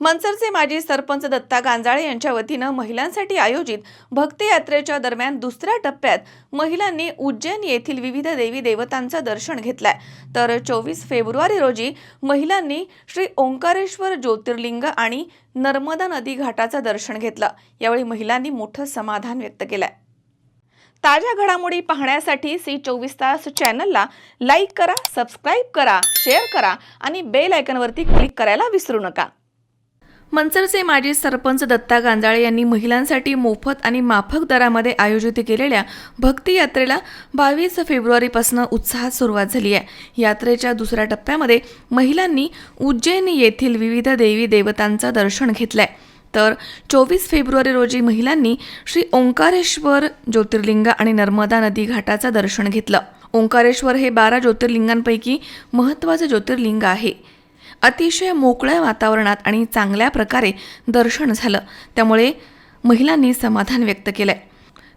मनसरचे माजी सरपंच दत्ता गांजाळे यांच्या वतीनं महिलांसाठी आयोजित भक्तयात्रेच्या दरम्यान दुसऱ्या टप्प्यात महिलांनी उज्जैन येथील विविध देवी देवतांचं दर्शन घेतलंय. तर चोवीस फेब्रुवारी रोजी महिलांनी श्री ओंकारेश्वर ज्योतिर्लिंग आणि नर्मदा नदी घाटाचं दर्शन घेतलं. यावेळी महिलांनी मोठं समाधान व्यक्त केलंय. ताज्या घडामोडी पाहण्यासाठी सी चोवीस तास चॅनलला लाईक करा सबस्क्राईब करा शेअर करा आणि बेल आयकनवरती क्लिक करायला विसरू नका. मनसरचे माजी सरपंच दत्ता गांजाळे यांनी महिलांसाठी मोफत आणि माफक दरामध्ये आयोजित केलेल्या भक्ती यात्रेला बावीस फेब्रुवारीपासून उत्साहात सुरुवात झाली आहे. यात्रेच्या दुसऱ्या टप्प्यामध्ये महिलांनी उज्जैन येथील विविध देवी देवतांचं दर्शन घेतलंय. तर चोवीस फेब्रुवारी रोजी महिलांनी श्री ओंकारेश्वर ज्योतिर्लिंग आणि नर्मदा नदी घाटाचं दर्शन घेतलं. ओंकारेश्वर हे बारा ज्योतिर्लिंगांपैकी महत्त्वाचं ज्योतिर्लिंग आहे. अतिशय मोकळ्या वातावरणात आणि चांगल्या प्रकारे दर्शन झालं. त्यामुळे महिलांनी समाधान व्यक्त केलंय.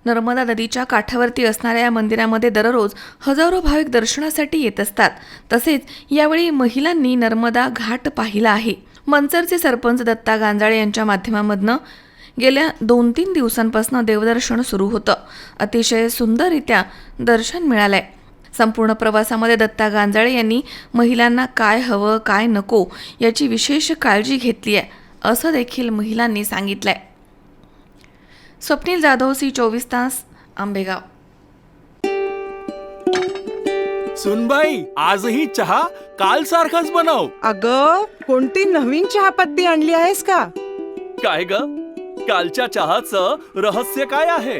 नर्मदा नदीच्या काठावरती असणाऱ्या या मंदिरामध्ये दररोज हजारो भाविक दर्शनासाठी येत असतात. तसेच यावेळी महिलांनी नर्मदा घाट पाहिला आहे. मनसरचे सरपंच दत्ता गांजाळे यांच्या माध्यमामधनं गेल्या दोन तीन दिवसांपासून देवदर्शन सुरू होतं. अतिशय सुंदररित्या दर्शन मिळालंय. संपूर्ण प्रवासामध्ये दत्ता गांजाळे यांनी महिलांना काय हवं काय नको याची विशेष काळजी घेतली आहे असं देखील महिलांनी सांगितलंय. स्वप्नील जाधव सी चोवीस तास आंबेगाव. सुनबाई आजही चहा काल सारखाच बनव. अग कोणती नवीन चहापत्ती आणली आहेस का? काय ग? कालच्या चहाचं रहस्य काय आहे?